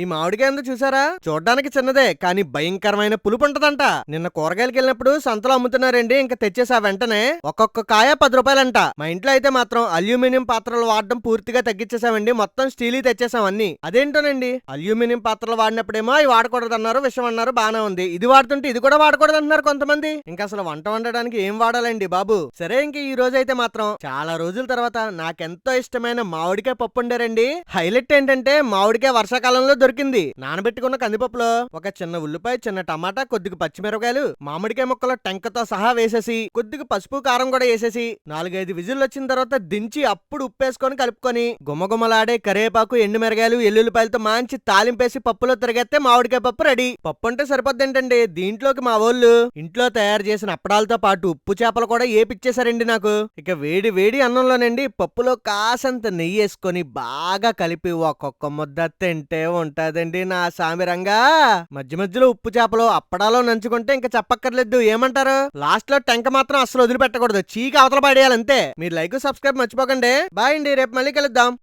ఈ మామిడికాయ ఉందో చూసారా? చూడ్డానికి చిన్నదే కానీ భయంకరమైన పులుపు ఉంటదంట నిన్న కూరగాయలకి వెళ్ళినప్పుడు సంతలో అమ్ముతున్నారండి ఇంకా తెచ్చేసా వెంటనే. ఒక్కొక్క కాయ పది రూపాయలంట. మా ఇంట్లో అయితే మాత్రం అల్యూమినియం పాత్రలు వాడడం పూర్తిగా తగ్గించేసామండి మొత్తం స్టీల్ తెచ్చేసాం అన్ని. అదేంటోనండి? అల్యూమినియం పాత్రలు వాడినప్పుడేమో అవి వాడకూడదు అన్నారు విషయం అన్నారు బాగానే ఉంది. ఇది వాడుతుంటే ఇది కూడా వాడకూడదు అంటున్నారు కొంతమంది. ఇంకా అసలు వంట వండడానికి ఏం వాడాలండి బాబు? సరే ఇంక ఈ రోజు అయితే మాత్రం చాలా రోజుల తర్వాత నాకెంతో ఇష్టమైన మామిడికాయ పప్పు ఉండారండి హైలైట్ ఏంటంటే మామిడికాయ వర్షాకాలంలో దొరికింది. నానబెట్టుకున్న కందిపప్పులో ఒక చిన్న ఉల్లిపాయ చిన్న టమాటా కొద్దిగా పచ్చిమిరపకాయలు మామిడికాయ ముక్కలు టెంకతో సహా వేసేసి కొద్దిగా పసుపు కారం కూడా వేసేసి నాలుగైదు విజిల్లు వచ్చిన తర్వాత దించి అప్పుడు ఉప్పేసుకొని కలుపుకొని గుమగుమలాడే కరివేపాకు ఎండు మిరగాయలు ఎల్లుల్లిపాయలతో మంచి తాలింపేసి పప్పులో తిరిగేస్తే మామిడికాయ పప్పు రెడీ. పప్పు అంటే సరిపోద్ది ఏంటండి దీంట్లోకి మా వాళ్ళు ఇంట్లో తయారు చేసిన అప్పడాలతో పాటు ఉప్పు చేపలు కూడా ఏపిచ్చేసారండి నాకు. ఇక వేడి వేడి అన్నంలోనండి పప్పులో కాసంత నెయ్యి వేసుకొని బాగా కలిపి ఒక్కొక్క ముద్ద తింటే ఉంటదండి నా సామిరంగా మధ్య మధ్యలో ఉప్పు చేపలు అప్పడాలో నంచుకుంటే ఇంకా చెప్పక్కర్లేదు. ఏమంటారు? లాస్ట్లో టెంక మాత్రం అసలు వదిలిపెట్టకూడదు. చీక అవతల పడేయాలి అంతే మీరు లైక్ సబ్స్క్రైబ్ మర్చిపోకండి. బాయ్ అండి. రేపు మళ్ళీ కలుద్దాం.